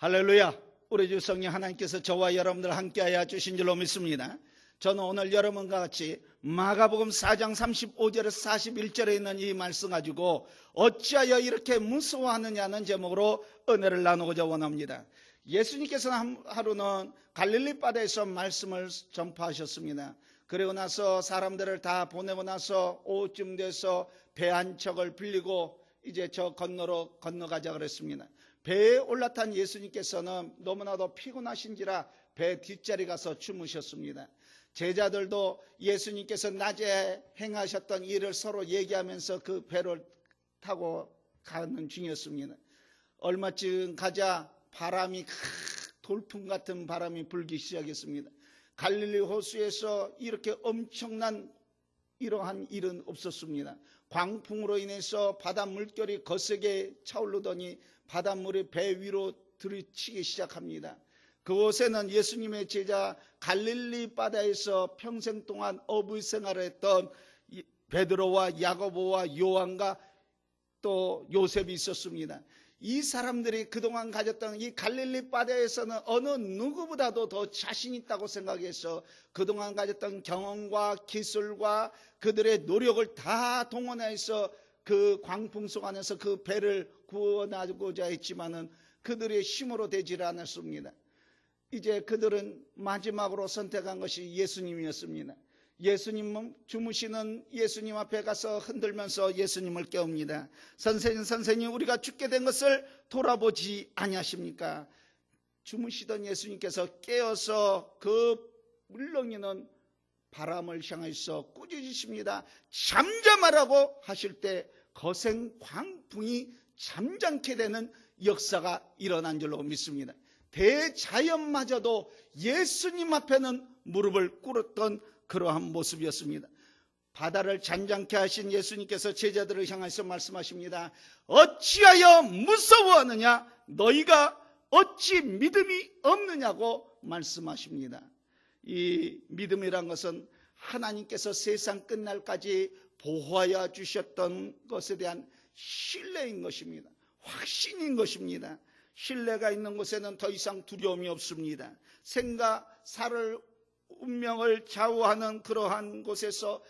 할렐루야. 우리 주 성령 하나님께서 저와 여러분들 함께하여 주신 줄로 믿습니다. 저는 오늘 여러분과 같이 마가복음 4장 35절에서 41절에 있는 이 말씀 가지고 어찌하여 이렇게 무서워하느냐는 제목으로 은혜를 나누고자 원합니다. 예수님께서는 한- 하루는 갈릴리 바다에서 말씀을 전파하셨습니다. 그리고 나서 사람들을 다 보내고 나서 오후쯤 돼서 배 한 척을 빌리고 이제 저 건너로 건너가자 그랬습니다. 배에 올라탄 예수님께서는 너무나도 피곤하신지라 배 뒷자리 가서 주무셨습니다. 제자들도 예수님께서 낮에 행하셨던 일을 서로 얘기하면서 그 배를 타고 가는 중이었습니다. 얼마쯤 가자 바람이 크, 돌풍 같은 바람이 불기 시작했습니다. 갈릴리 호수에서 이렇게 엄청난 이러한 일은 없었습니다. 광풍으로 인해서 바다 물결이 거세게 차오르더니 바닷물이 배 위로 들이치기 시작합니다. 그곳에는 예수님의 제자 갈릴리 바다에서 평생 동안 어부 생활을 했던 이 베드로와 야고보와 요한과 또 요셉이 있었습니다. 이 사람들이 그동안 가졌던 이 갈릴리 바다에서는 어느 누구보다도 더 자신 있다고 생각해서 그동안 가졌던 경험과 기술과 그들의 노력을 다 동원해서 그 광풍 속 안에서 그 배를 구원하고자 했지만은 그들의 힘으로 되질 않았습니다. 이제 그들은 마지막으로 선택한 것이 예수님이었습니다. 예수님은 주무시는 예수님 앞에 가서 흔들면서 예수님을 깨웁니다. 선생님, 선생님, 우리가 죽게 된 것을 돌아보지 아니하십니까? 주무시던 예수님께서 깨어서 그 물렁이는 바람을 향해서 꾸짖으십니다. 잠잠하라고 하실 때 거센 광풍이 잠잠케 되는 역사가 일어난 줄로 믿습니다. 대자연마저도 예수님 앞에는 무릎을 꿇었던 그러한 모습이었습니다. 바다를 잔잔케 하신 예수님께서 제자들을 향해서 말씀하십니다. 어찌하여 무서워하느냐? 너희가 어찌 믿음이 없느냐고 말씀하십니다. 이 믿음이란 것은 하나님께서 세상 끝날까지 보호하여 주셨던 것에 대한 신뢰인 것입니다. 확신인 것입니다. 신뢰가 있는 곳에는 더 이상 두려움이 없습니다. 생과 살을 운명을 좌우하는 그러한 곳에서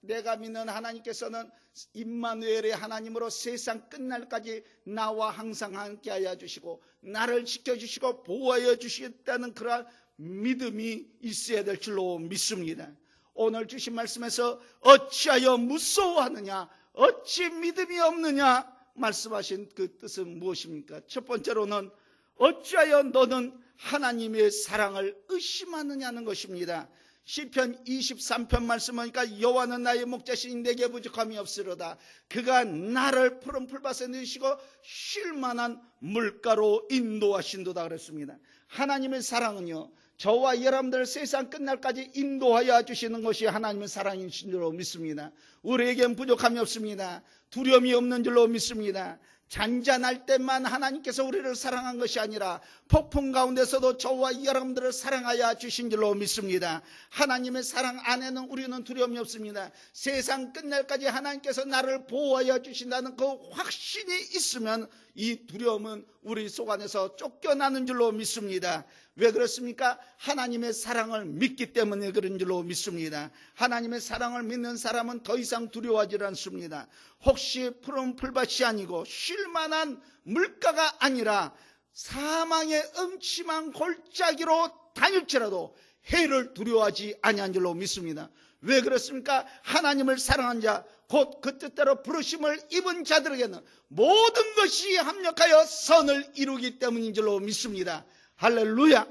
내가 믿는 하나님께서는 임마누엘의 하나님으로 세상 끝날까지 나와 항상 함께하여 주시고 나를 지켜주시고 보호하여 주시겠다는 그러한 믿음이 있어야 될 줄로 믿습니다. 오늘 주신 말씀에서 어찌하여 무서워하느냐 어찌 믿음이 없느냐 말씀하신 그 뜻은 무엇입니까? 첫 번째로는 어찌하여 너는 하나님의 사랑을 의심하느냐는 것입니다. 시편 23편 말씀하니까 여호와는 나의 목자신 내게 부족함이 없으로다. 그가 나를 푸른 풀밭에 넣으시고 쉴 만한 물가로 인도하신도다 그랬습니다. 하나님의 사랑은요. 저와 여러분들 세상 끝날까지 인도하여 주시는 것이 하나님의 사랑이신 줄로 믿습니다. 우리에겐 부족함이 없습니다. 두려움이 없는 줄로 믿습니다. 잔잔할 때만 하나님께서 우리를 사랑한 것이 아니라 폭풍 가운데서도 저와 여러분들을 사랑하여 주신 줄로 믿습니다. 하나님의 사랑 안에는 우리는 두려움이 없습니다. 세상 끝날까지 하나님께서 나를 보호하여 주신다는 그 확신이 있으면 이 두려움은 우리 속 안에서 쫓겨나는 줄로 믿습니다. 왜 그렇습니까? 하나님의 사랑을 믿기 때문에 그런 줄로 믿습니다. 하나님의 사랑을 믿는 사람은 더 이상 두려워하지 않습니다. 혹시 푸른 풀밭이 아니고 쉴만한 물가가 아니라 사망의 음침한 골짜기로 다닐지라도 해를 두려워하지 아니한 줄로 믿습니다. 왜 그렇습니까? 하나님을 사랑한 자, 곧 그 뜻대로 부르심을 입은 자들에게는 모든 것이 합력하여 선을 이루기 때문인 줄로 믿습니다. 할렐루야!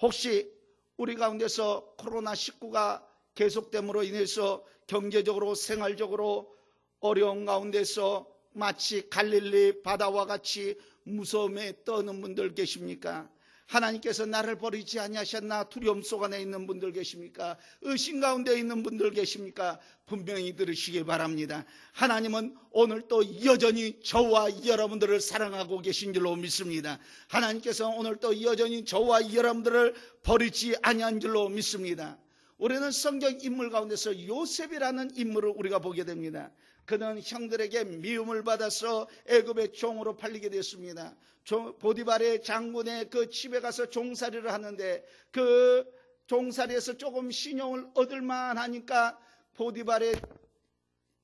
혹시 우리 가운데서 코로나19가 계속됨으로 인해서 경제적으로 생활적으로 어려운 가운데서 마치 갈릴리 바다와 같이 무서움에 떠는 분들 계십니까? 하나님께서 나를 버리지 아니하셨나 두려움 속 안에 있는 분들 계십니까? 의심 가운데 있는 분들 계십니까? 분명히 들으시기 바랍니다. 하나님은 오늘 또 여전히 저와 여러분들을 사랑하고 계신 줄로 믿습니다. 하나님께서 오늘 또 여전히 저와 여러분들을 버리지 아니한 줄로 믿습니다. 우리는 성경 인물 가운데서 요셉이라는 인물을 우리가 보게 됩니다. 그는 형들에게 미움을 받아서 애굽의 종으로 팔리게 됐습니다. 조- 보디발의 장군의 그 집에 가서 종살이를 하는데 그 종살이에서 조금 신용을 얻을만 하니까 보디발의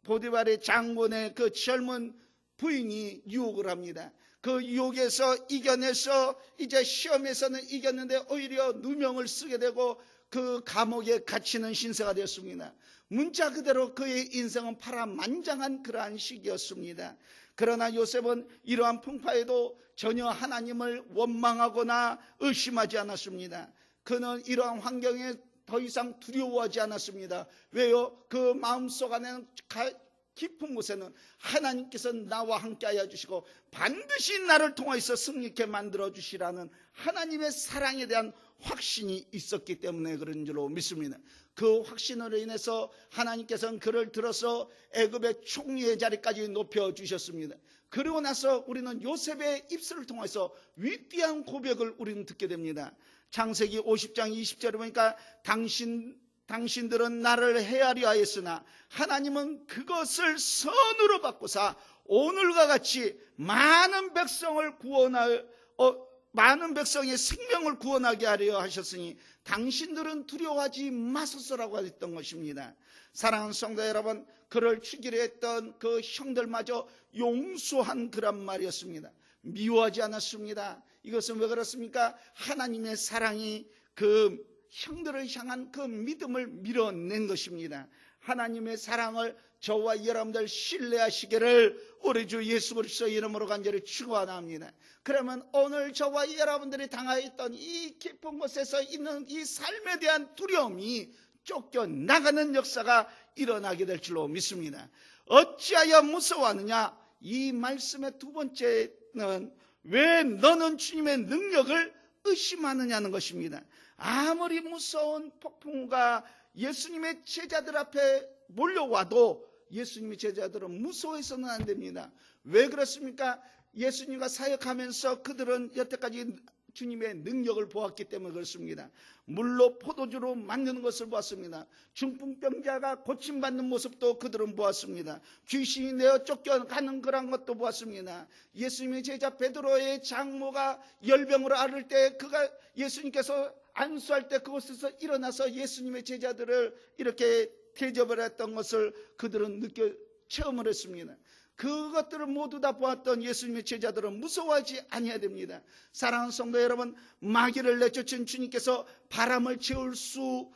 보디발의 장군의 그 젊은 부인이 유혹을 합니다. 그 유혹에서 이겨내서 이제 시험에서는 이겼는데 오히려 누명을 쓰게 되고 그 감옥에 갇히는 신세가 되었습니다. 문자 그대로 그의 인생은 파란만장한 그러한 시기였습니다. 그러나 요셉은 이러한 풍파에도 전혀 하나님을 원망하거나 의심하지 않았습니다. 그는 이러한 환경에 더 이상 두려워하지 않았습니다. 왜요? 그 마음속 안에는 가- 깊은 곳에는 하나님께서 나와 함께 하여 주시고 반드시 나를 통하여서 승리케 만들어 주시라는 하나님의 사랑에 대한 확신이 있었기 때문에 그런 줄로 믿습니다. 그 확신으로 인해서 하나님께서는 그를 들어서 애굽의 총리의 자리까지 높여 주셨습니다. 그리고 나서 우리는 요셉의 입술을 통해서 위대한 고백을 우리는 듣게 됩니다. 창세기 50장 20절에 보니까 당신 당신들은 나를 헤아려 하였으나 하나님은 그것을 선으로 바꾸사 오늘과 같이 많은 백성을 구원할 어, 많은 백성의 생명을 구원하게 하려 하셨으니 당신들은 두려워하지 마소서라고 했던 것입니다. 사랑하는 성도 여러분, 그를 죽이려 했던 그 형들마저 용서한 그란 말이었습니다. 미워하지 않았습니다. 이것은 왜 그렇습니까? 하나님의 사랑이 그 형들을 향한 그 믿음을 밀어낸 것입니다. 하나님의 사랑을 저와 여러분들 신뢰하시기를 우리 주 예수 그리스도 이름으로 간절히 축원합니다. 그러면 오늘 저와 여러분들이 당하였던 이 깊은 곳에서 있는 이 삶에 대한 두려움이 쫓겨 나가는 역사가 일어나게 될 줄로 믿습니다. 어찌하여 무서워하느냐? 이 말씀의 두 번째는 왜 너는 주님의 능력을 의심하느냐는 것입니다. 아무리 무서운 폭풍과 예수님의 제자들 앞에 몰려와도 예수님의 제자들은 무서워해서는 안 됩니다. 왜 그렇습니까? 예수님과 사역하면서 그들은 여태까지 주님의 능력을 보았기 때문에 그렇습니다. 물로 포도주로 만드는 것을 보았습니다. 중풍병자가 고침받는 모습도 그들은 보았습니다. 귀신이 내어 쫓겨가는 그런 것도 보았습니다. 예수님의 제자 베드로의 장모가 열병으로 앓을 때 그가 예수님께서 안수할 때 그곳에서 일어나서 예수님의 제자들을 이렇게 대접을 했던 것을 그들은 느껴 체험을 했습니다. 그것들을 모두 다 보았던 예수님의 제자들은 무서워하지 아니해야 됩니다. 사랑하는 성도 여러분, 마귀를 내쫓은 주님께서 바람을 채울 수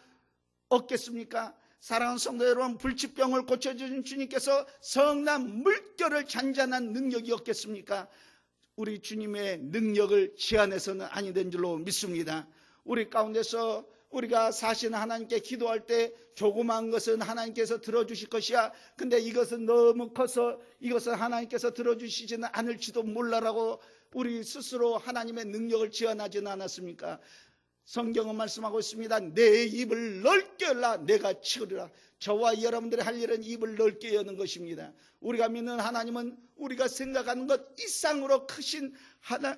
없겠습니까? 사랑하는 성도 여러분, 불치병을 고쳐주신 주님께서 성난 물결을 잔잔한 능력이 없겠습니까? 우리 주님의 능력을 제한해서는 아니 된 줄로 믿습니다. 우리 가운데서 우리가 사실 하나님께 기도할 때 조그만 것은 하나님께서 들어주실 것이야. 근데 이것은 너무 커서 이것은 하나님께서 들어주시지는 않을지도 몰라라고 우리 스스로 하나님의 능력을 제한하지는 않았습니까? 성경은 말씀하고 있습니다. 내 입을 넓게 열라 내가 치우리라. 저와 여러분들이 할 일은 입을 넓게 여는 것입니다. 우리가 믿는 하나님은 우리가 생각하는 것 이상으로 크신 하나,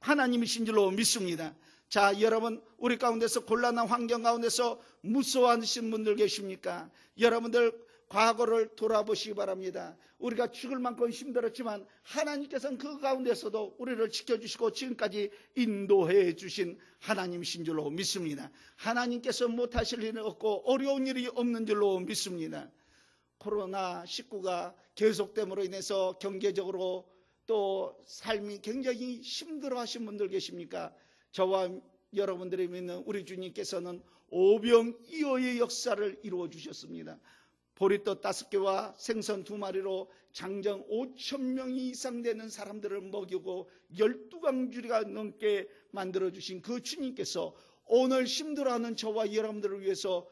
하나님이신 줄로 믿습니다. 자, 여러분, 우리 가운데서 곤란한 환경 가운데서 무서워하시는 분들 계십니까? 여러분들 과거를 돌아보시기 바랍니다. 우리가 죽을 만큼 힘들었지만 하나님께서는 그 가운데서도 우리를 지켜주시고 지금까지 인도해 주신 하나님이신 줄로 믿습니다. 하나님께서 못하실 일은 없고 어려운 일이 없는 줄로 믿습니다. 코로나 19가 계속됨으로 인해서 경제적으로 또 삶이 굉장히 힘들어 하신 분들 계십니까? 저와 여러분들이 믿는 우리 주님께서는 오병이어의 역사를 이루어 주셨습니다. 보리떡 다섯 개와 생선 두 마리로 장정 5천 명이 이상 되는 사람들을 먹이고 열두 강주리가 넘게 만들어 주신 그 주님께서 오늘 힘들어하는 저와 여러분들을 위해서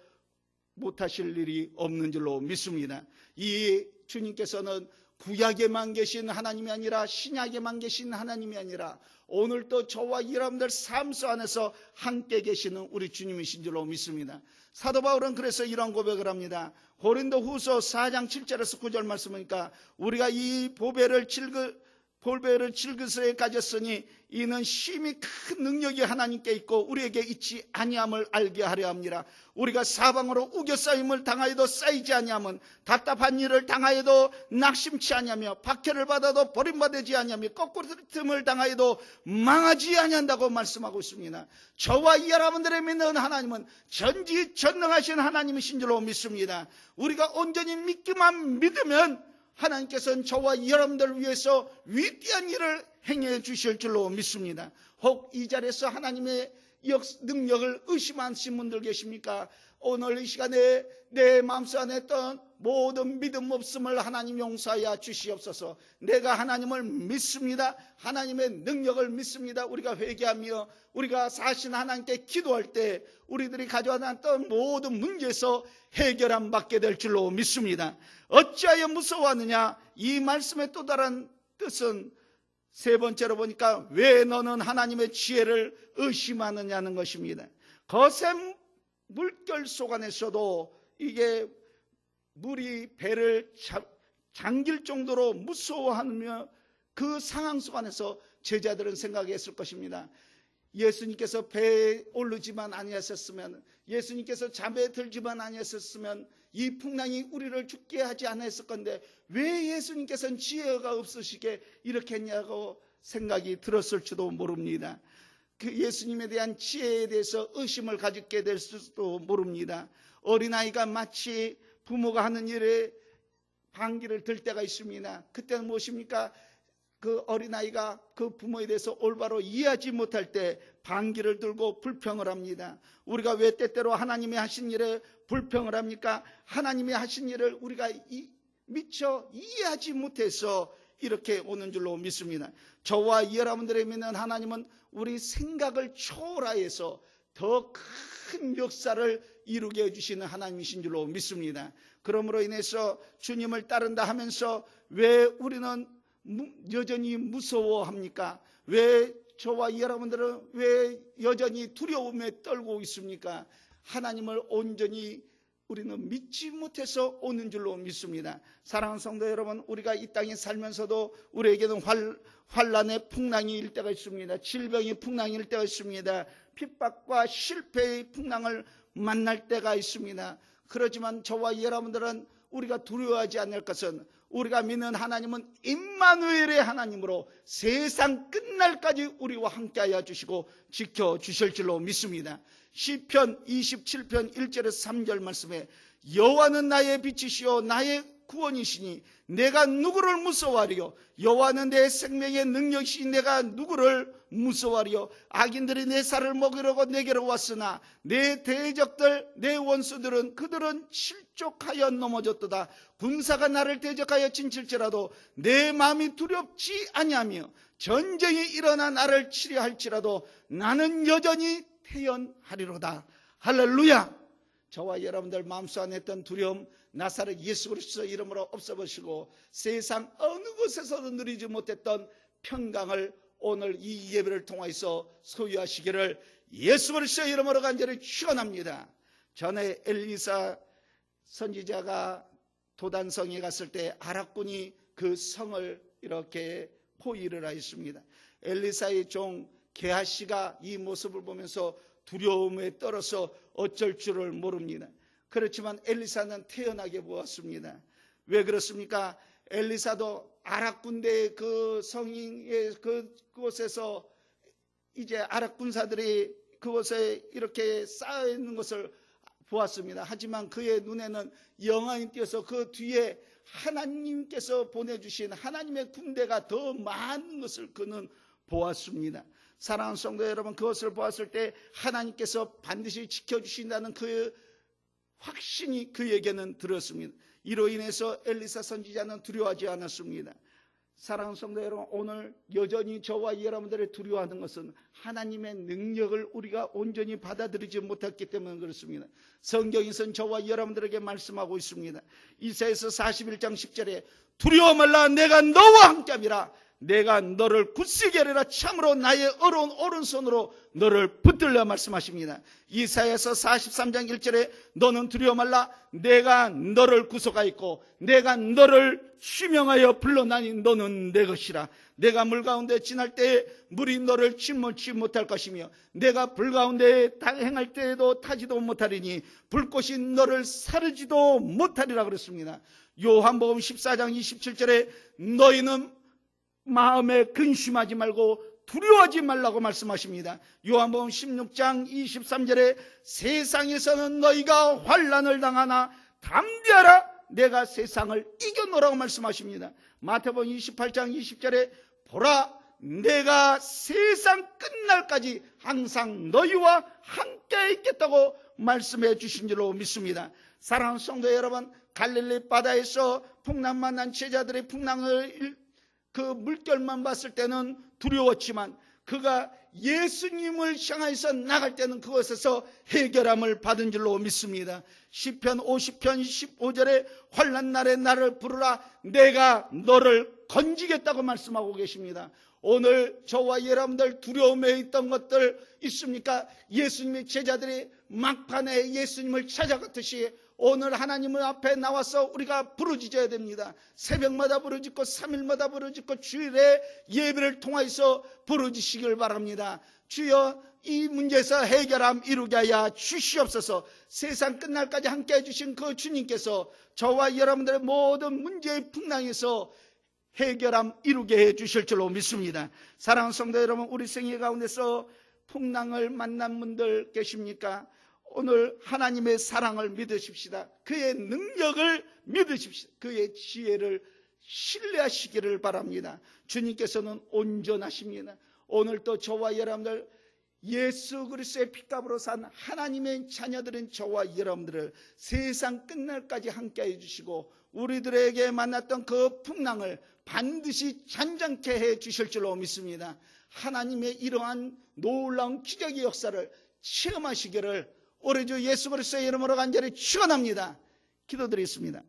못하실 일이 없는 줄로 믿습니다. 이 주님께서는 구약에만 계신 하나님이 아니라 신약에만 계신 하나님이 아니라 오늘도 저와 여러분들 삶 속 안에서 함께 계시는 우리 주님이신 줄로 믿습니다. 사도 바울은 그래서 이런 고백을 합니다. 고린도 후서 4장 7절에서 9절 말씀하니까 우리가 이 보배를 즐거, 볼배를 질그스에 가졌으니 이는 심히 큰 능력이 하나님께 있고 우리에게 있지 아니함을 알게 하려 합니다. 우리가 사방으로 우겨 쌓임을 당하여도 쌓이지 아니함은 답답한 일을 당하여도 낙심치 아니하며 박해를 받아도 버림받지 아니하며 거꾸로 틈을 당하여도 망하지 아니한다고 말씀하고 있습니다. 저와 이 여러분들의 믿는 하나님은 전지 전능하신 하나님이신 줄로 믿습니다. 우리가 온전히 믿기만 믿으면 하나님께서는 저와 여러분들을 위해서 위대한 일을 행해 주실 줄로 믿습니다. 혹 이 자리에서 하나님의 역, 능력을 의심하신 분들 계십니까? 오늘 이 시간에 내 마음속 안에 있던 모든 믿음 없음을 하나님 용서하여 주시옵소서. 내가 하나님을 믿습니다. 하나님의 능력을 믿습니다. 우리가 회개하며 우리가 사신 하나님께 기도할 때 우리들이 가져왔던 모든 문제에서 해결함 받게 될 줄로 믿습니다. 어찌하여 무서워하느냐? 이 말씀의 또 다른 뜻은 세 번째로 보니까 왜 너는 하나님의 지혜를 의심하느냐는 것입니다. 거센 물결 속 안에서도 이게 물이 배를 자- 잠길 정도로 무서워하며 그 상황 속 안에서 제자들은 생각했을 것입니다. 예수님께서 배에 오르지만 아니하셨으면 예수님께서 잠에 들지만 아니하셨으면 이 풍랑이 우리를 죽게 하지 않았을 건데 왜 예수님께서는 지혜가 없으시게 이렇게 했냐고 생각이 들었을지도 모릅니다. 그 예수님에 대한 지혜에 대해서 의심을 가지게 될 수도 모릅니다. 어린아이가 마치 부모가 하는 일에 방귀를 들 때가 있습니다. 그때는 무엇입니까? 그 어린아이가 그 부모에 대해서 올바로 이해하지 못할 때 반기를 들고 불평을 합니다. 우리가 왜 때때로 하나님이 하신 일에 불평을 합니까? 하나님이 하신 일을 우리가 이- 미처 이해하지 못해서 이렇게 오는 줄로 믿습니다. 저와 여러분들의 믿는 하나님은 우리 생각을 초월하여서 더 큰 역사를 이루게 해주시는 하나님이신 줄로 믿습니다. 그러므로 인해서 주님을 따른다 하면서 왜 우리는 무- 여전히 무서워합니까? 왜 저와 여러분들은 왜 여전히 두려움에 떨고 있습니까? 하나님을 온전히 우리는 믿지 못해서 오는 줄로 믿습니다. 사랑하는 성도 여러분, 우리가 이 땅에 살면서도 우리에게는 활, 환란의 풍랑이 일 때가 있습니다. 질병의 풍랑이 일 때가 있습니다. 핍박과 실패의 풍랑을 만날 때가 있습니다. 그렇지만 저와 여러분들은 우리가 두려워하지 않을 것은 우리가 믿는 하나님은 임마누엘의 하나님으로 세상 끝날까지 우리와 함께하여 주시고 지켜 주실 줄로 믿습니다. 시편 27편 1절에서 3절 말씀에 여호와는 나의 빛이시요 나의 구원이시니 내가 누구를 무서워하리요? 여호와는 내 생명의 능력이시니 내가 누구를 무서워하리요? 악인들이 내 살을 먹으려고 내게로 왔으나 내 대적들 내 원수들은 그들은 실족하여 넘어졌도다. 군사가 나를 대적하여 진칠지라도 내 마음이 두렵지 아니하며 전쟁이 일어나 나를 치료할지라도 나는 여전히 태연하리로다. 할렐루야! 저와 여러분들 마음속 안에 있던 두려움 나사렛 예수 그리스도 이름으로 없애버리시고 세상 어느 곳에서도 누리지 못했던 평강을 오늘 이 예배를 통해서 소유하시기를 예수 그리스도 이름으로 간절히 축원합니다. 전에 엘리사 선지자가 도단성에 갔을 때 아랍군이 그 성을 이렇게 포위를 하였습니다. 엘리사의 종 게하시가 이 모습을 보면서 두려움에 떨어서 어쩔 줄을 모릅니다. 그렇지만 엘리사는 태연하게 보았습니다. 왜 그렇습니까? 엘리사도 아랍 군대의 그 성인의 그 그곳에서 이제 아랍 군사들이 그곳에 이렇게 쌓여 있는 것을 보았습니다. 하지만 그의 눈에는 영광이 띄어서 그 뒤에 하나님께서 보내주신 하나님의 군대가 더 많은 것을 그는 보았습니다. 사랑하는 성도 여러분, 그것을 보았을 때 하나님께서 반드시 지켜주신다는 그 확신이 그에게는 들었습니다. 이로 인해서 엘리사 선지자는 두려워하지 않았습니다. 사랑하는 성도 여러분, 오늘 여전히 저와 여러분들의 두려워하는 것은 하나님의 능력을 우리가 온전히 받아들이지 못했기 때문에 그렇습니다. 성경에서는 저와 여러분들에게 말씀하고 있습니다. 이사에서 41장 10절에 두려워 말라 내가 너와 함께함이라 내가 너를 굳세게 하리라 참으로 나의 어려운 오른손으로 너를 붙들려 말씀하십니다. 이사야서 43장 1절에 너는 두려워 말라 내가 너를 구속하였고 내가 너를 휴명하여 불러나니 너는 내 것이라 내가 물 가운데 지날 때에 물이 너를 침몰치 못할 것이며 내가 불 가운데 행할 때에도 타지도 못하리니 불꽃이 너를 사르지도 못하리라 그랬습니다. 요한복음 14장 27절에 너희는 마음에 근심하지 말고 두려워하지 말라고 말씀하십니다. 요한복음 16장 23절에 세상에서는 너희가 환란을 당하나 담대하라 내가 세상을 이겨노라고 말씀하십니다. 마태복음 28장 20절에 보라 내가 세상 끝날까지 항상 너희와 함께 있겠다고 말씀해 주신 줄로 믿습니다. 사랑하는 성도 여러분, 갈릴리 바다에서 풍랑 만난 제자들의 풍랑을 그 물결만 봤을 때는 두려웠지만 그가 예수님을 향해서 나갈 때는 그것에서 해결함을 받은 줄로 믿습니다. 시편 50편 15절에 환란 날에 나를 부르라 내가 너를 건지겠다고 말씀하고 계십니다. 오늘 저와 여러분들 두려움에 있던 것들 있습니까? 예수님의 제자들이 막판에 예수님을 찾아갔듯이 오늘 하나님의 앞에 나와서 우리가 부르짖어야 됩니다. 새벽마다 부르짖고 3일마다 부르짖고 주일에 예배를 통해서 부르짖으시길 바랍니다. 주여 이 문제에서 해결함 이루게 하여 주시옵소서 세상 끝날까지 함께 해주신 그 주님께서 저와 여러분들의 모든 문제의 풍랑에서 해결함 이루게 해 주실 줄로 믿습니다. 사랑하는 성도 여러분, 우리 생애 가운데서 풍랑을 만난 분들 계십니까? 오늘 하나님의 사랑을 믿으십시다. 그의 능력을 믿으십시다. 그의 지혜를 신뢰하시기를 바랍니다. 주님께서는 온전하십니다. 오늘 또 저와 여러분들 예수 그리스도의 피값으로 산 하나님의 자녀들인 저와 여러분들을 세상 끝날까지 함께해 주시고 우리들에게 만났던 그 풍랑을 반드시 잔잔케 해 주실 줄로 믿습니다. 하나님의 이러한 놀라운 기적의 역사를 체험하시기를 우리 주 예수 그리스도의 이름으로 간절히 축원합니다. 기도드리겠습니다.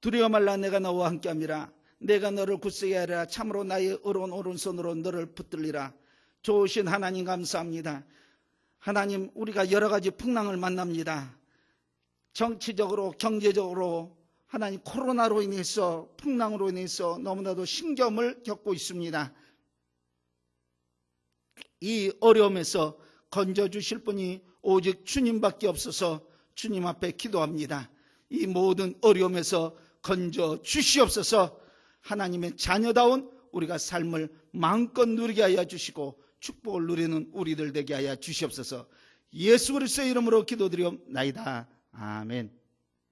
두려워 말라 내가 너와 함께함이라 내가 너를 굳세게 하리라 참으로 나의 어려운 오른손으로 너를 붙들리라 좋으신 하나님 감사합니다. 하나님 우리가 여러 가지 풍랑을 만납니다. 정치적으로 경제적으로 하나님 코로나로 인해서 풍랑으로 인해서 너무나도 신경을 겪고 있습니다. 이 어려움에서 건져 주실 분이 오직 주님밖에 없어서 주님 앞에 기도합니다. 이 모든 어려움에서 건져 주시옵소서 하나님의 자녀다운 우리가 삶을 마음껏 누리게 하여 주시고 축복을 누리는 우리들 되게 하여 주시옵소서 예수 그리스도의 이름으로 기도드리옵나이다. 아멘.